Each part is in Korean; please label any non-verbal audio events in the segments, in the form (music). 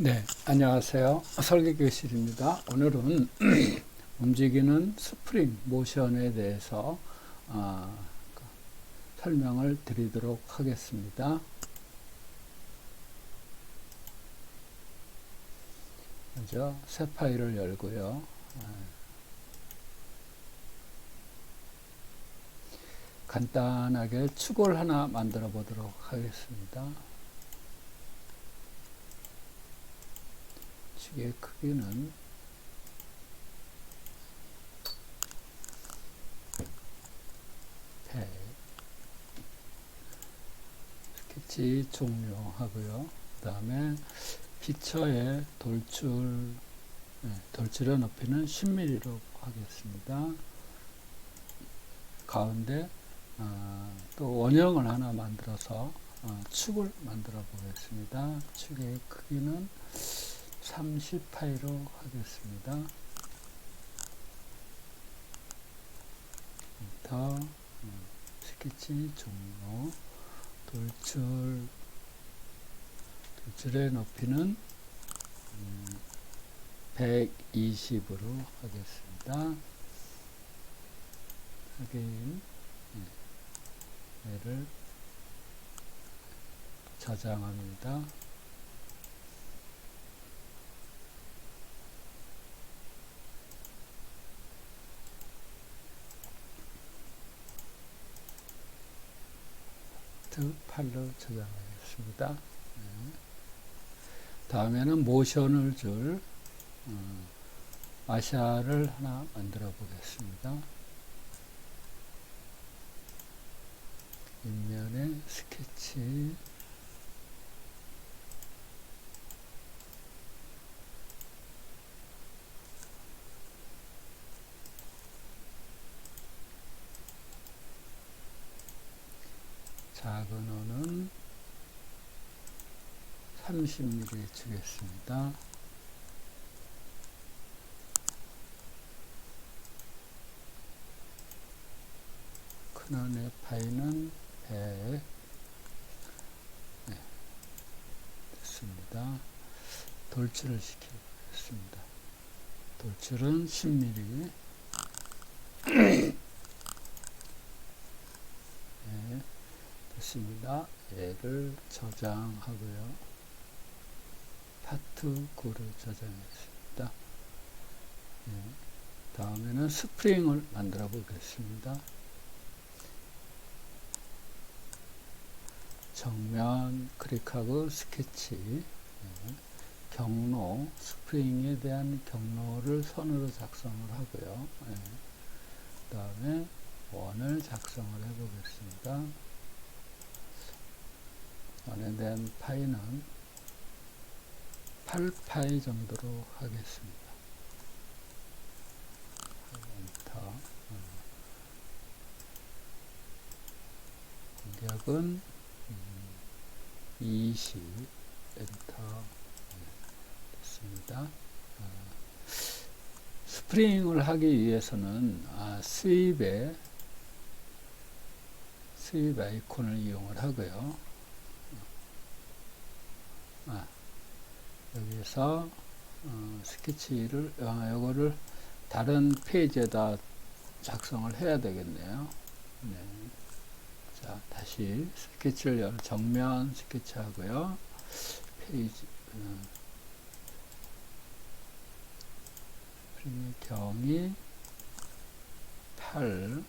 네, 안녕하세요. 설계교실입니다. 오늘은 (clears throat) 움직이는 스프링 모션에 대해서 아, 그 설명을 드리도록 하겠습니다. 먼저 새 파일을 열고요. 아, 간단하게 축을 하나 만들어 보도록 하겠습니다. 축의 크기는 백 스케치 종료하고요. 그 다음에 피처의 돌출 네, 돌출의 높이는 10mm로 하겠습니다. 가운데 어, 또 원형을 하나 만들어서 어, 축을 만들어 보겠습니다. 축의 크기는 30파이로 하겠습니다. 더 음, 스케치 종료 돌출 돌출의 높이는 120으로 하겠습니다. 확인 네, 얘를 저장합니다. 팔로 저장하겠습니다. 네. 다음에는 모션을 줄 어, 아샤를 하나 만들어 보겠습니다. 인면에 스케치 작은 어는 30mm 주겠습니다. 큰 원의 파이는 100 네, 됐습니다. 돌출을 시키겠습니다. 돌출은 10mm (clears throat) 됐습니다. 얘를 저장하고요. 파트 9를 저장했습니다. 네, 다음에는 스프링을 만들어 보겠습니다. 정면 클릭하고 스케치 네, 경로 스프링에 대한 경로를 선으로 작성을 하고요. 네, 그 다음에 원을 작성을 해 보겠습니다. 대한 파이는 8파이 정도로 하겠습니다. 엔터 어. 공격은 20 엔터 네, 됐습니다. 어, 스프링을 하기 위해서는 아, 스윕에 스윕 아이콘을 이용을 하고요. 아, 여기서 어, 스케치를 아, 요거를 다른 페이지에다 작성을 해야 되겠네요. 네. 자, 다시 스케치를 열 정면 스케치 하고요. 페이지 어, 프리미 경이 8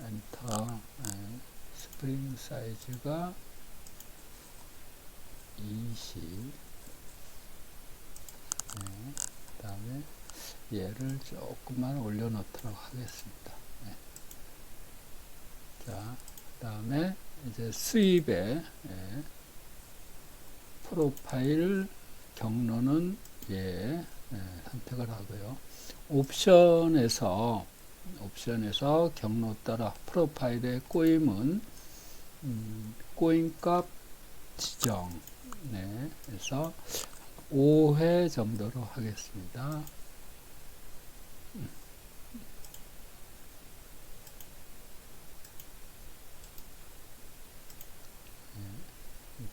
엔터 네. 스프링 사이즈가 20 네. 그 다음에 얘를 조금만 올려놓도록 하겠습니다. 네. 자, 그 다음에 이제 수입에 예, 프로파일 경로는 예, 예, 선택을 하고요. 옵션에서 옵션에서 경로 따라 프로파일의 꼬임은 음, 꼬임값 지정 네, 그래서 5회 정도로 하겠습니다. 네,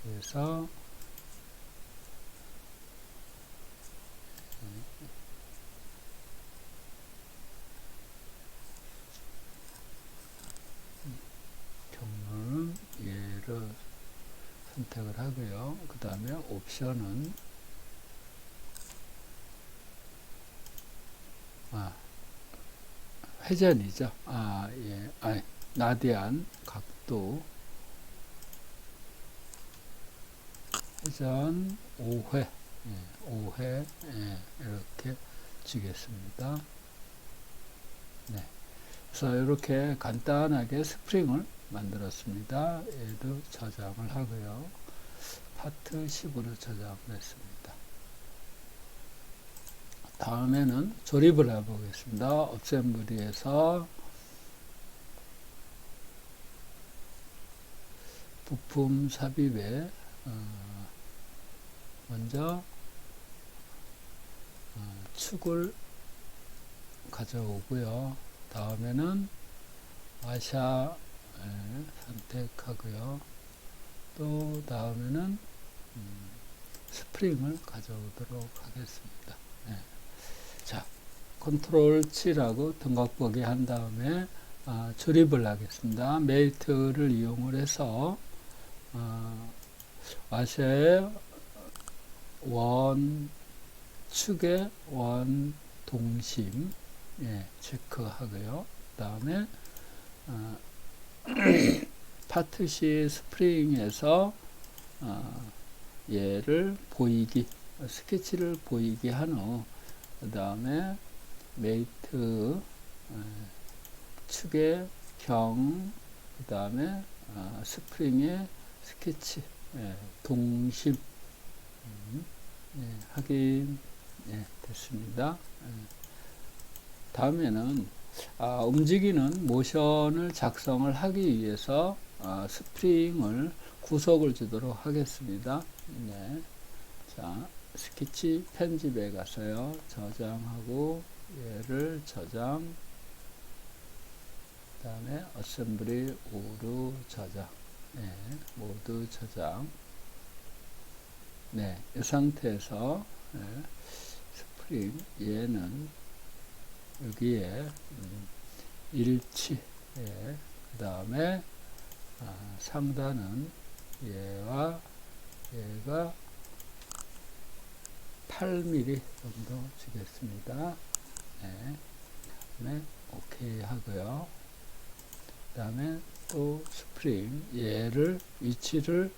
그래서 네, 네. 경로는 예를 선택을 하고요. 그 다음에 옵션은 아, 회전이죠. 아, 예. 아, 나디안 각도 회전 5회 예, 5회 예, 이렇게 주겠습니다. 네. 그래서 이렇게 간단하게 스프링을 만들었습니다. 얘도 저장을 하고요. 파트 10으로 저장을 했습니다. 다음에는 조립을 해보겠습니다. 어셈블리에서 부품 삽입에 어, 먼저 어, 축을 가져오고요. 다음에는 아샤 예, 선택하고요. 또 다음에는 음, 스프링을 가져오도록 하겠습니다. 예. 자, 컨트롤 7하고 등각보기 한 다음에 아, 조립을 하겠습니다. 메이트를 이용을 해서 아, 아샤의 원 축의 원 동심 예, 체크하고요. 그 다음에 어, (clears throat) 파트 C 스프링에서 어, 얘를 보이기 스케치를 보이게 한 후 그 다음에 메이트 어, 축의 경, 그 다음에 어, 스프링의 스케치, 예, 동심, 음, 예, 확인 예, 됐습니다. 예. 다음에는 아, 움직이는 모션을 작성을 하기 위해서 아, 스프링을 구속을 주도록 하겠습니다. 네. 자, 스케치 편집에 가서요. 저장하고 얘를 저장 그 다음에 어셈블리 5로 저장 네, 모두 저장 네, 이 상태에서 네, 스프링 얘는 여기에 음, 일치 예, 그 다음에 아, 상단은 얘와 얘가 8mm 정도 주겠습니다. 네. 그다음에 오케이 하고요. 그 다음에 또 스프링 얘를 위치를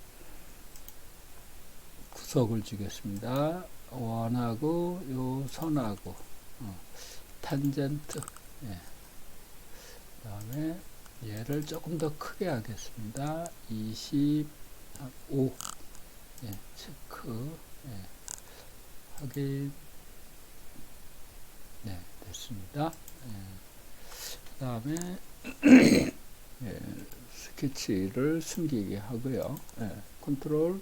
구석을 주겠습니다. 원하고 요 선하고 어, 탄젠트 예. 그 다음에 얘를 조금 더 크게 하겠습니다. 25 예, 체크 예. 확인 네 됐습니다. 예. 그 다음에 (clears throat) 예, 스케치를 숨기게 하고요. 예, 컨트롤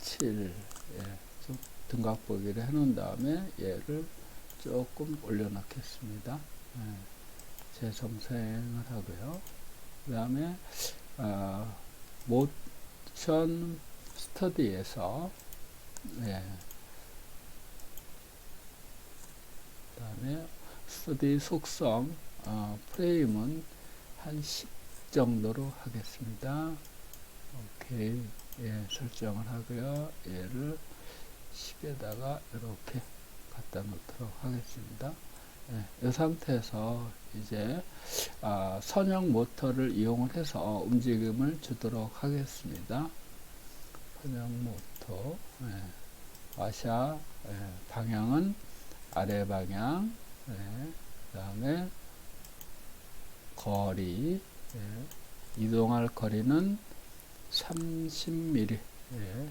7 예, 좀 등각 보기를 해 놓은 다음에 얘를 조금 올려놓겠습니다. 예, 재섬생을 하고요. 그 다음에 어, 모션 스터디에서 예, 그 다음에 스터디 속성 어, 프레임은 한 10 정도로 하겠습니다. 오케이 예, 설정을 하고요. 얘를 10에다가 이렇게 갖다 놓도록 하겠습니다. 예, 이 상태에서 이제 아, 선형 모터를 이용을 해서 움직임을 주도록 하겠습니다. 선형 모터 예, 와샤 예, 방향은 아래 방향 예, 그 다음에 거리 예, 이동할 거리는 30mm 예,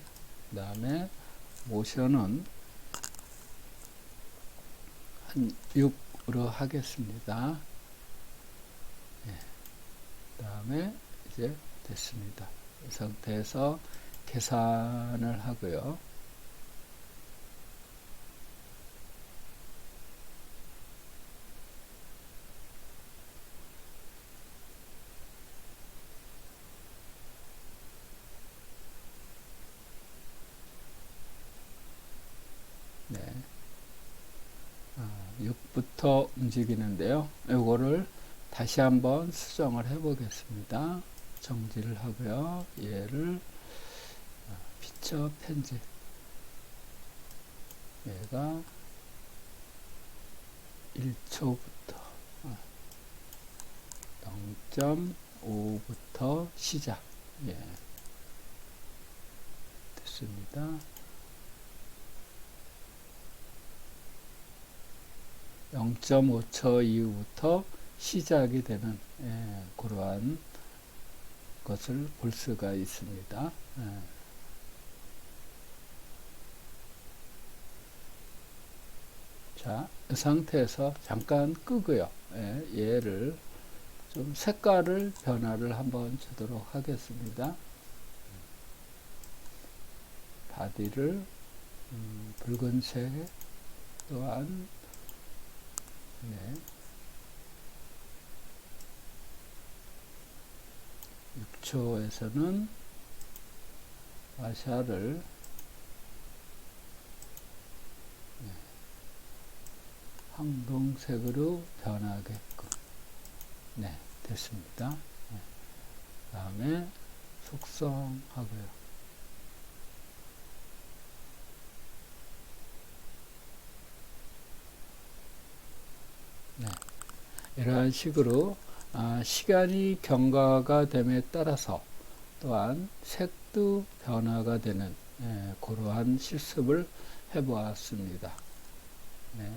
그 다음에 모션은 한 6으로 하겠습니다. 예, 그 다음에 이제 됐습니다. 이 상태에서 계산을 하고요. 네. 아, 6부터 움직이는데요. 이거를 다시 한번 수정을 해 보겠습니다. 정지를 하고요. 얘를 캡처 편집 얘가 1초부터 0.5부터 시작 예. 됐습니다. 0.5초 이후부터 시작이 되는 예, 그러한 것을 볼 수가 있습니다. 예. 자, 이 상태에서 잠깐 끄고요. 예, 얘를 좀 색깔을 변화를 한번 주도록 하겠습니다. 바디를 음, 붉은색 또한 네. 6초에서는 아샤를 네. 황동색으로 변하게끔 네 됐습니다 네. 다음에 속성하고요 네. 이러한 식으로 아, 시간이 경과가 됨에 따라서 또한 색도 변화가 되는 예, 그러한 실습을 해보았습니다. 네.